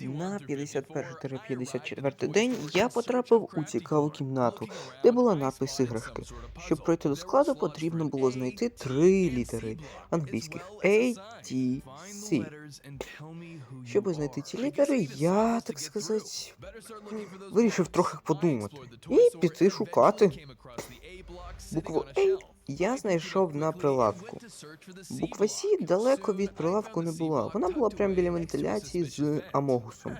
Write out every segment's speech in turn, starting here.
На 51-54 день я потрапив у цікаву кімнату, де була надпис іграшки. Щоб пройти до складу, потрібно було знайти три літери англійських A, T, C. Щоб знайти ці літери, я, так сказати, вирішив трохи подумати і піти шукати. Букву A я знайшов на прилавку. Буква Сі далеко від прилавку не була. Вона була прямо біля вентиляції з Амогусом.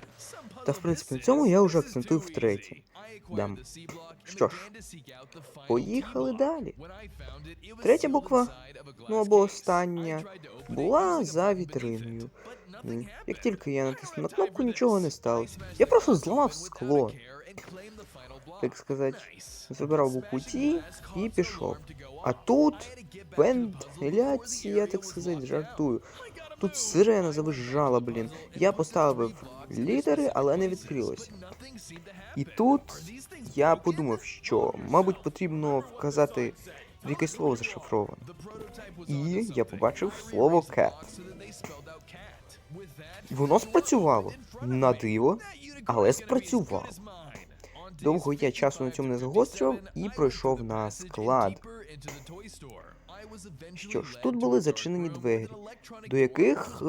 Та в принципі на цьому я вже акцентую втретє. Дам. Що ж, поїхали далі. Третя буква, ну або остання, була за вітриною. Як тільки я натиснув на кнопку, нічого не сталося. Я просто зламав скло. Так сказати, забирав букву Ті і пішов. А тут вентиляція, так сказати, жартую. Тут сирена завизжала, блін. Я поставив літери, але не відкрилося. І тут я подумав, що, мабуть, потрібно вказати в якесь слово зашифроване. І я побачив слово cat. Воно спрацювало. На диво, але спрацювало. Довго я часу на цьому не загострював і пройшов на склад. Що ж, тут були зачинені двері, до яких е,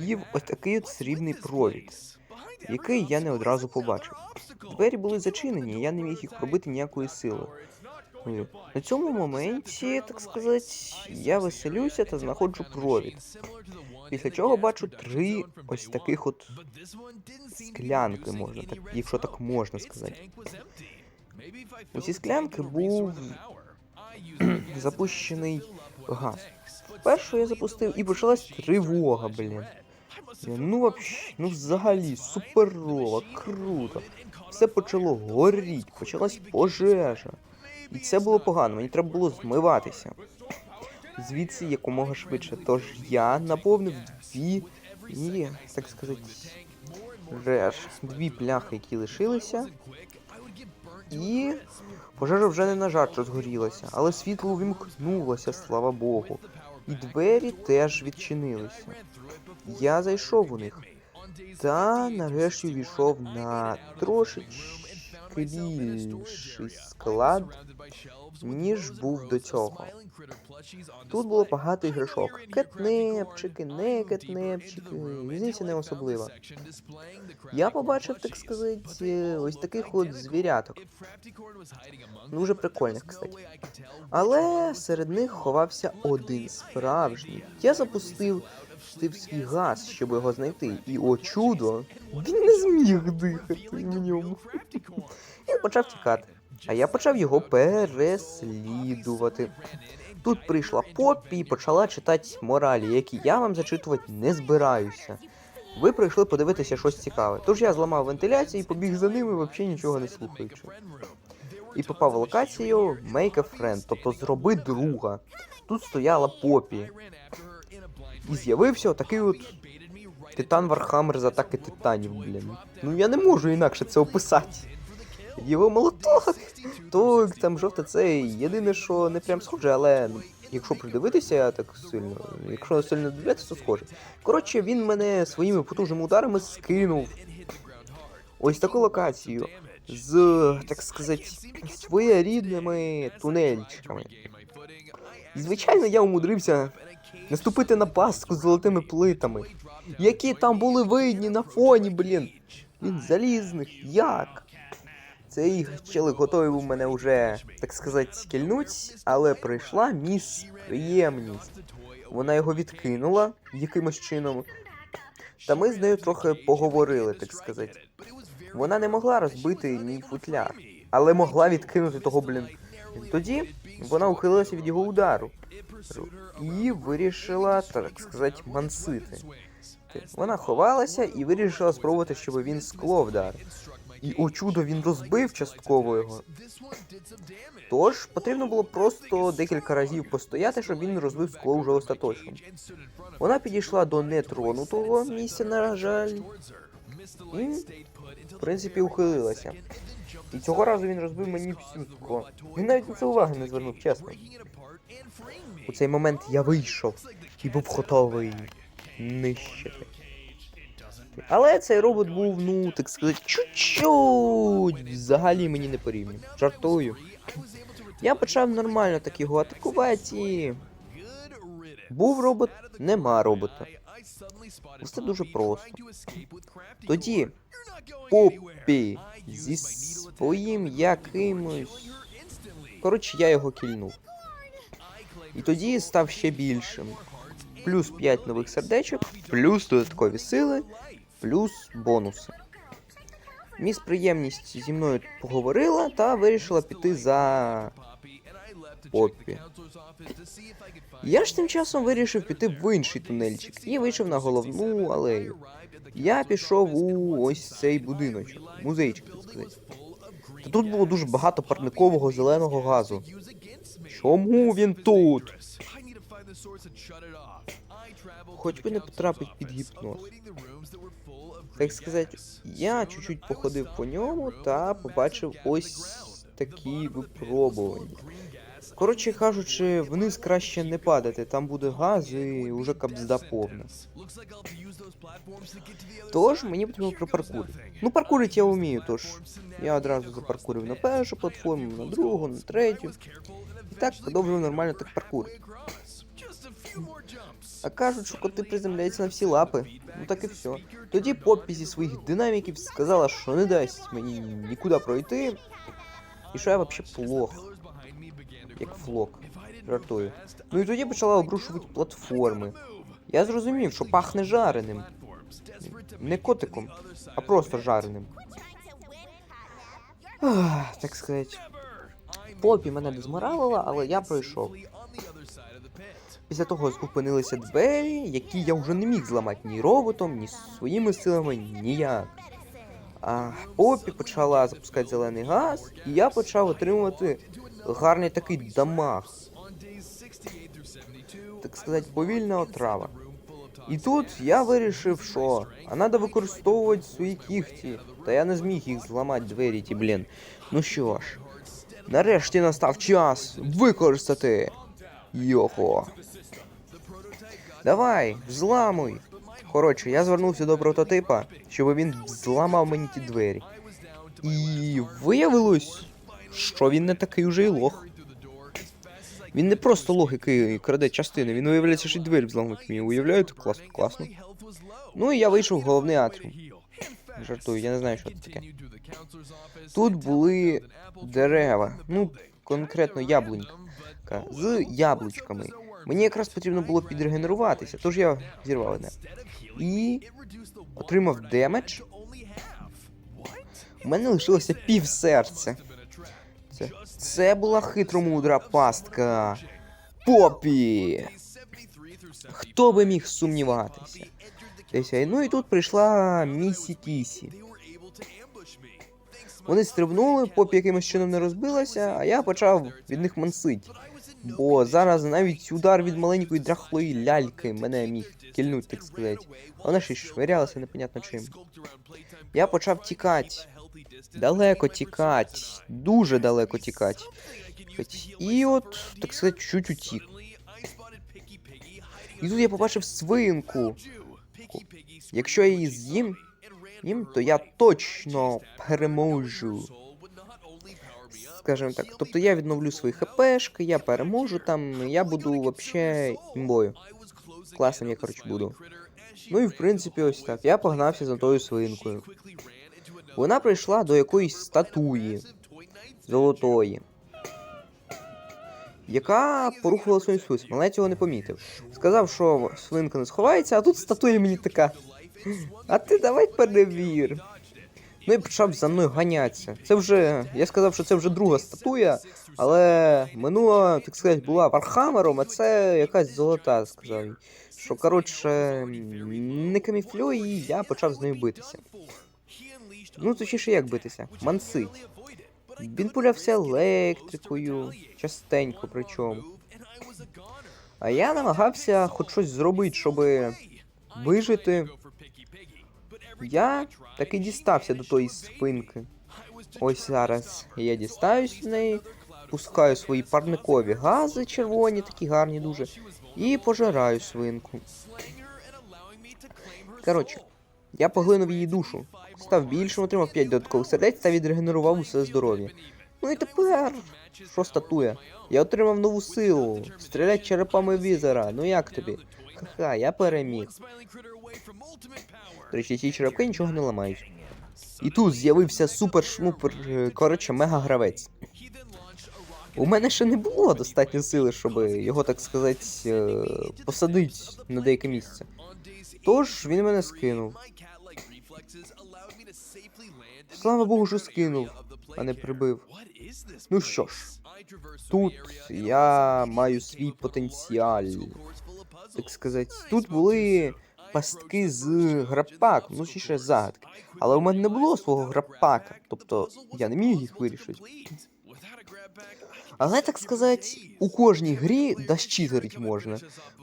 вів ось такий от срібний провід, який я не одразу побачив. Двері були зачинені, я не міг їх пробити ніякою силою. Е, На цьому моменті, так сказати, я веселюся та знаходжу провід. Після чого бачу три ось таких от склянки, можна так, якщо так можна сказати. У склянки був запущений газ. Першу я запустив і почалась тривога, блін. Ну вообще, ну взагалі, суперово, круто. Все почало горіть, почалась пожежа. І це було погано, мені треба було змиватися. Звідси якомога швидше. Тож я наповнив дві і, так сказати, реш, дві пляхи, які лишилися. І пожежа вже не на жарт розгорілася, але світло вимкнулося, слава Богу. І двері теж відчинилися. Я зайшов у них. Та нарешті увійшов на трошечки більший склад, ніж був до цього. Тут було багато іграшок. Кетнепчики, не кетнепчики, різниця не особлива. Я побачив, так сказати, ось таких от звіряток. Дуже прикольних, кстати. Але серед них ховався один справжній. Я запустив пустив свій газ, щоб його знайти. І о чудо! Він не зміг дихати в ньому. Він почав тікати. А я почав його переслідувати. Тут прийшла Поппі і почала читати моралі, які я вам зачитувати не збираюся. Ви прийшли подивитися щось цікаве. Тож я зламав вентиляцію і побіг за ними, взагалі нічого не слухаючи. І попав в локацію Make a Friend, тобто зроби друга. Тут стояла Поппі. І з'явився такий от Титан Вархаммер з атаки титанів, блін. Ну я не можу інакше це описати. Його молоток, то там жовте це єдине, що не прям схоже, але якщо придивитися так сильно, якщо сильно дивитися, то схоже. Коротше, він мене своїми потужними ударами скинув. Ось таку локацію. З, так сказати, своєрідними тунельчиками. І звичайно, я умудрився наступити на пастку з золотими плитами, які там були видні на фоні, блін. Він залізних. Як? Цей челик готовий був мене вже, так сказати, скільнуть, але прийшла міс приємність. Вона його відкинула якимось чином. Та ми з нею трохи поговорили, так сказати. Вона не могла розбити мій футляр, але могла відкинути того, блін. Тоді вона ухилилася від його удару і вирішила, так сказати, мансити. Вона ховалася і вирішила спробувати, щоб він скло вдарив. І о чудо він розбив частково його. Тож потрібно було просто декілька разів постояти, щоб він розбив скло вже остаточно. Вона підійшла до нетронутого місця, на жаль, і, в принципі, ухилилася. І цього разу він розбив мені всю скло. Він навіть на це уваги не звернув, чесно. У цей момент я вийшов і був готовий нищити. Але цей робот був, ну, так сказати, чуть-чуть взагалі мені не порівняно. Жартую. Я почав нормально так його атакувати. Був робот, нема робота. Все дуже просто. Тоді Поппі зі своїм якимось. Коротше, я його кільнув. І тоді став ще більшим. Плюс 5 нових сердечок, плюс додаткові сили, плюс бонуси. Міс приємність зі мною поговорила та вирішила піти за Поппі. Я ж тим часом вирішив піти в інший тунельчик і вийшов на головну алею. Я пішов у ось цей будиночок, музейчик, так сказати. Та тут було дуже багато парникового зеленого газу. Чому він тут? Хоч би не потрапить під гіпноз. Так сказати, я чуть-чуть походив по ньому та побачив ось такі випробування. Коротше кажучи, вниз краще не падати, там буде газ і уже капзда повна. Тож мені потрібно пропаркурити. Ну, паркурити я вмію, тож я одразу запаркурив на першу платформу, на другу, на третю. І так продовжив нормально так паркурити. А кажуть, що коти приземляються на всі лапи. Ну так і все. Тоді Поппі зі своїх динаміків сказала, що не дасть мені нікуди пройти. І що я взагалі плох. Як флок. Жартую. Ну і тоді почала обрушувати платформи. Я зрозумів, що пахне жареним. Не котиком, а просто жареним. Так сказати. Попі мене дезморалила, але я пройшов. Після того зупинилися двері, які я вже не міг зламати ні роботом, ні своїми силами, ніяк. А Попі почала запускати зелений газ, і я почав отримувати гарний такий дамаг. Так сказати, повільна отрава. І тут я вирішив, що а треба використовувати свої кігті. Та я не зміг їх зламати двері, ті, блін. Ну що ж, нарешті настав час використати його. Давай, взламуй. Коротше, я звернувся до прототипа, щоб він зламав мені ті двері. І виявилось, що він не такий уже й лох. Він не просто лох, який краде частини, він виявляється, що й двері взламувати вміє. Уявляєте? Класно, класно. Ну і я вийшов в головний атріум. Жартую, я не знаю, що це таке. Тут були дерева, ну, конкретно яблунька з яблучками. Мені якраз потрібно було підрегенеруватися, тож я зірвав одне. І отримав демедж. У мене лишилося пів серця. Це, була хитромудра пастка. Попі! Хто би міг сумніватися? Ну і тут прийшла Місі Кісі. Вони стрибнули, попі якимось чином не розбилася, а я почав від них мансить. Бо зараз навіть удар від маленької драхлої ляльки мене міг кільнуть, так сказати. Вона ще й швирялася непонятно чим. Я почав тікати. Далеко тікати. Дуже далеко тікати. І от, так сказати, чуть утік. І тут я побачив свинку. Якщо я її з'їм, їм, то я точно переможу. Скажімо так, тобто я відновлю свої хпшки, я переможу там, я буду вообще імбою. Класним я, коротше, буду. Ну і в принципі, ось так. Я погнався за тою свинкою. Вона прийшла до якоїсь статуї золотої, яка порухала своїм списом, але цього не помітив. Сказав, що свинка не сховається, а тут статуя мені така. А ти давай перевір. Ну і почав за мною ганятися. Це вже. Я сказав, що це вже друга статуя, але минула, так сказати, була Вархамером, а це якась золота, сказав. Що, коротше, не каміфлює, і я почав з нею битися. Ну, точніше, як битися? Мансить. Він пулявся електрикою, частенько причому. А я намагався хоч щось зробити, щоб вижити. Я таки дістався до тої спинки. Ось зараз я дістаюсь до неї, пускаю свої парникові гази червоні, такі гарні дуже, і пожираю свинку. Коротше, Я поглинув її душу, став більшим, отримав 5 додаткових сердець та відрегенерував усе здоров'я. Ну і тепер. Що статуя? Я отримав нову силу. Стрілять черепами візера. Ну як тобі? Ха-ха, я переміг. До речі, ці черепки нічого не ламають. І тут з'явився супер-шмупер, е, коротше, мега-гравець. У мене ще не було достатньо сили, щоб його, так сказати, е, посадити на деяке місце. Тож він мене скинув. Слава Богу, що скинув, а не прибив. Ну що ж, тут я маю свій потенціал. Так сказати, тут були пастки з грапак, ну ще загадки. Але у мене не було свого грапака, тобто я не міг їх вирішити. Але так сказати, у кожній грі дащитерить можна.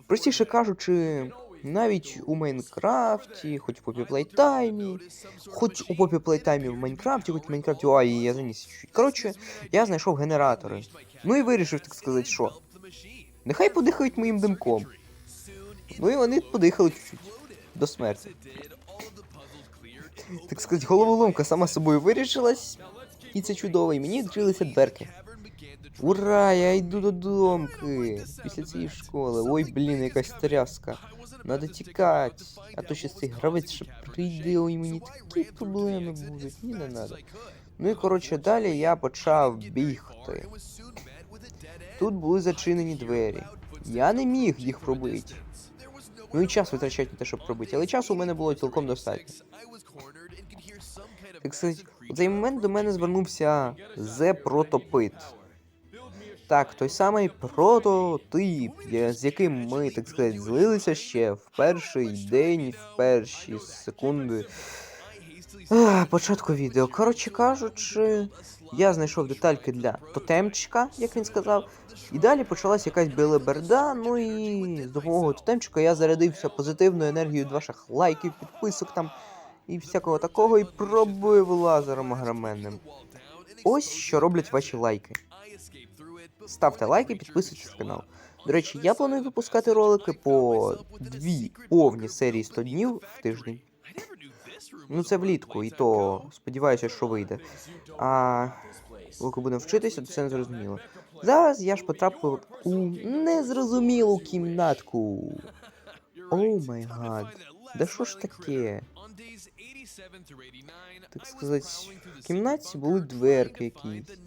Простіше кажучи, навіть у Майнкрафті, хоч у Попі Плейтаймі, хоч у Попі Плейтаймі в Майнкрафті, хоч в Майнкрафті, ой, я заніс. Коротше, я знайшов генератори. Ну і вирішив, так сказати, що. Нехай подихають моїм димком. Ну і вони подихали чуть-чуть. До смерті. Так сказати, головоломка сама собою вирішилась. І це чудово, і мені відкрилися дверки. Ура, я йду додомки. Після цієї школи. Ой, блін, якась тряска. Надо тікати. А то ще цей гравець ще прийде, ой, мені такі проблеми будуть. Ні, не надо. Ну і коротше, далі я почав бігти. Тут були зачинені двері. Я не міг їх пробити. Ну і час витрачати на те, щоб пробити, але часу у мене було цілком достатньо. Так сказати, у цей момент до мене звернувся Зе Протопит. Так, той самий прототип, з яким ми, так сказати, злилися ще в перший день, в перші секунди. А, початку відео. Коротше кажучи, я знайшов детальки для тотемчика, як він сказав. І далі почалась якась білиберда, ну і з допомогою тотемчика я зарядився позитивною енергією ваших лайків, підписок там і всякого такого, і пробив лазером агроменним. Ось що роблять ваші лайки. Ставте лайки, підписуйтесь на канал. До речі, я планую випускати ролики по дві повні серії 100 днів в тиждень. Ну це влітку, і то сподіваюся, що вийде. А поки будемо вчитися, то це не зрозуміло. Зараз я ж потрапив у незрозумілу кімнатку. О май гад. Да що ж таке? Так сказати, в кімнаті були дверки якісь.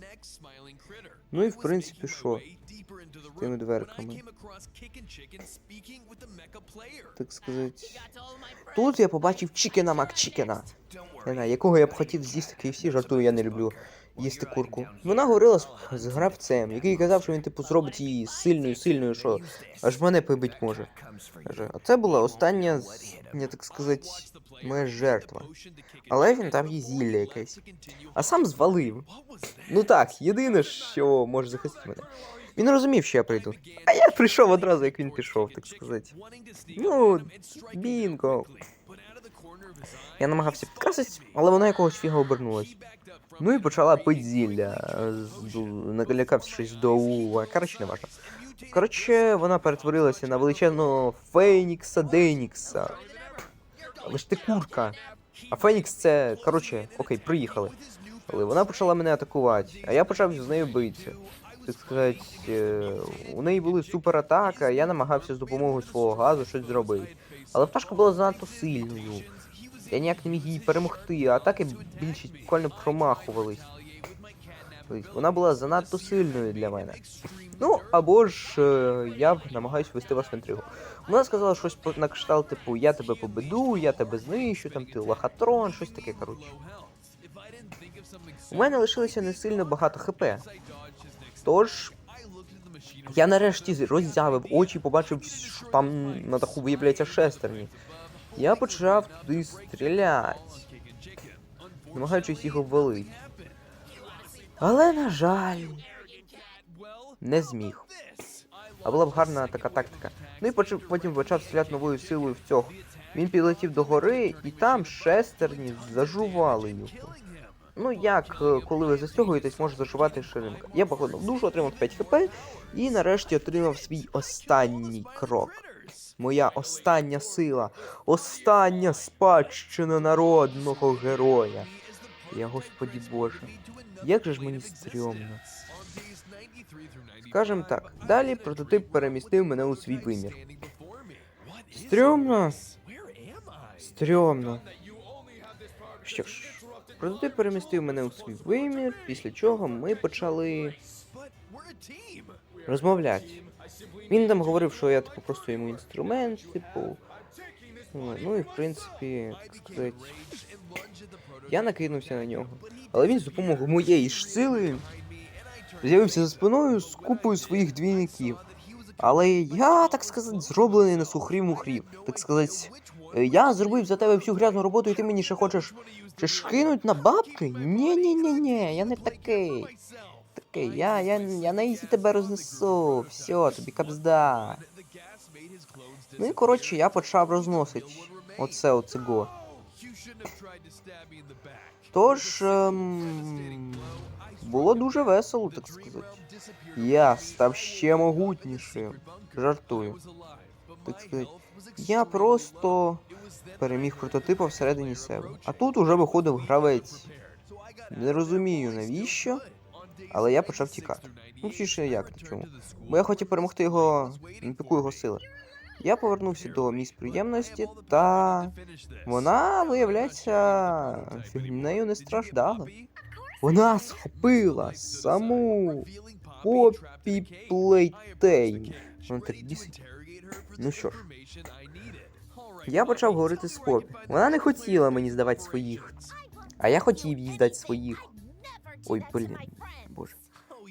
Ну і в принципі що? З тими дверками. Так сказати. Тут я побачив Чікена Макчікена. Не знаю, якого я б хотів з'їсти KFC, жартую, я не люблю їсти курку. Вона говорила з, з гравцем, який казав, що він типу зробить її сильною, сильною, що аж мене побить може. А це була остання, я так сказати, моя жертва. Але він дав їй зілля якесь. А сам звалив. Ну так, єдине, що може захистити мене. Він розумів, що я прийду. А я прийшов одразу, як він пішов, так сказати. Ну, бінго. Я намагався підкрасити, але вона якогось фіга обернулась. Ну і почала пити зілля. Налякавшись до ула. Коротше, не важно. Коротше, вона перетворилася на величезного Фенікса Денікса. Але ж ти курка. А Фенікс це. Коротше, окей, приїхали. Але вона почала мене атакувати, а я почав з нею битися. Так сказати, е, у неї були суператака, я намагався з допомогою свого газу щось зробити. Але пташка була занадто сильною. Я ніяк не міг її перемогти, а атаки більшість буквально промахувались. Тобто Вона була занадто сильною для мене. Ну, або ж е, я намагаюся ввести вас в інтригу. Вона сказала щось на кшталт, типу, я тебе победу, я тебе знищу, там ти лохотрон, щось таке, коротше. У мене лишилося не сильно багато хп. Тож. Я нарешті роззявив очі, побачив, що там на даху виявляється шестерні. Я почав туди стріляти, намагаючись їх обвалити. Але, на жаль, не зміг. А була б гарна така тактика. Ну і потім почав стріляти новою силою в цього. Він підлетів до гори, і там шестерні зажували його. Ну як, е, коли ви застягуєтесь, може зажувати ширинка. Я походив душу, отримав 5 хп і нарешті отримав свій останній крок. Моя остання сила, остання спадщина народного героя. Я, господі Боже, як же ж мені стрьомно. Скажем так, далі прототип перемістив мене у свій вимір. Стрьомно. Стрьомно. Що ж, прототип перемістив мене у свій вимір, після чого ми почали розмовляти. Він там говорив, що я типу просто йому інструмент, типу. Ну, і в принципі, так сказати, я накинувся на нього. Але він з допомогою моєї ж сили з'явився за спиною з купою своїх двійників. Але я, так сказати, зроблений на сухрів мухрів. Так сказати, е, я зробив за тебе всю грязну роботу, і ти мені ще хочеш чи ж кинуть на бабки? Ні, ні, ні, ні, я не такий. Такий, я, я, я на ізі тебе рознесу. Все, тобі капзда. Ну і коротше, я почав розносити. Оце оцего. Тож ем, було дуже весело, так сказати. Я став ще могутнішим. Жартую. Так сказати, я просто переміг прототипа всередині себе. А тут уже виходив гравець. Не розумію навіщо, але я почав тікати. Ну, точніше, як то чому? Бо я хотів перемогти його піку його сили. Я повернувся до місць приємності, та вона, виявляється, фігнею не страждала. Вона схопила саму Поппі Плейтейн. Вона так бісить. Ну що ж, я почав говорити з Попі. Вона не хотіла мені здавати своїх. А я хотів їй здати своїх. Ой, блін.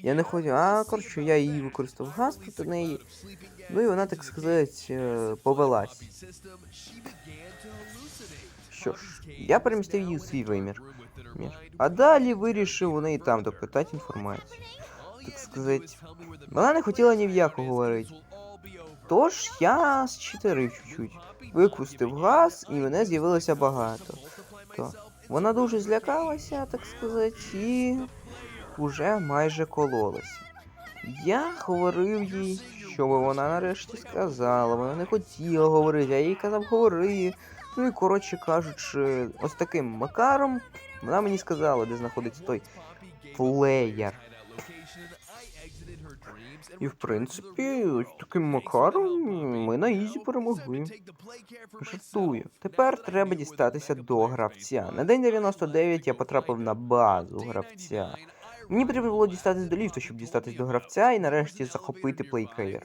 Я не хотів. А, коротше, я її використав газ проти неї. Ну і вона, так сказати, е, повелась. Що ж, я перемістив її у свій вимір. А далі вирішив у неї там допитати інформацію. Так сказати, вона не хотіла ні в яку говорити. Тож я зчитерив чуть-чуть. Викустив газ, і мене з'явилося багато. То вона дуже злякалася, так сказати, і уже майже кололася. Я говорив їй, щоб вона нарешті сказала. Вона не хотіла говорити, я їй казав говори. Ну і коротше кажучи, ось таким макаром вона мені сказала, де знаходиться той плеєр. І в принципі, ось таким макаром ми на ізі перемогли. Жартую. Тепер треба дістатися до гравця. На день 99 я потрапив на базу гравця. Мені потрібно було дістатись до ліфту, щоб дістатись до гравця і нарешті захопити плейкеєр.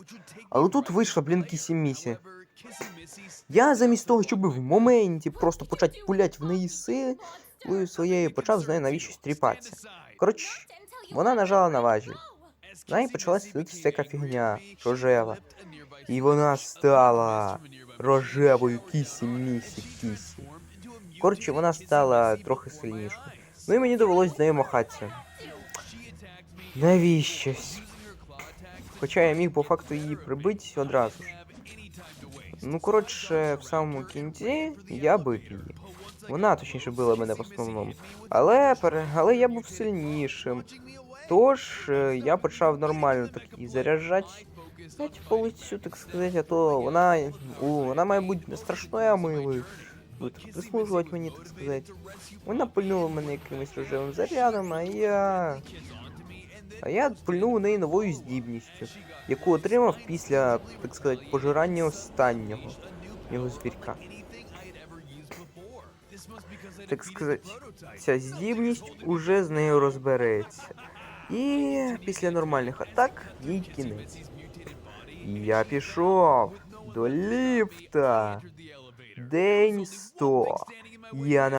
Але тут вийшла, блін, кісі місі. Я замість того, щоб в моменті просто почати пулять в неї силою своєю, почав з нею навіщось тріпатися. Коротше, вона нажала на важіль. В неї почала світитися яка фігня, рожева. І вона стала рожевою кісі місі кісі. Коротше, вона стала трохи сильнішою. Ну і мені довелось з нею махатися. Навіщось. Хоча я міг по факту її прибити одразу ж. Ну, коротше, в самому кінці я бив її. Вона точніше била мене в основному. Але, але я був сильнішим. Тож е, я почав нормально так її заряджати. Знаєте, по лицю, так сказати, а то вона, у, вона має бути не страшною, а милою. Буде так прислужувати мені, так сказати. Вона пильнула мене якимось рожевим зарядом, а я. А я пильнув у неї новою здібністю, яку отримав після, так сказати, пожирання останнього його звірка. Так сказати, ця здібність уже з нею розбереться. І після нормальних атак їй кінець. Я пішов до ліфта. День 100. Я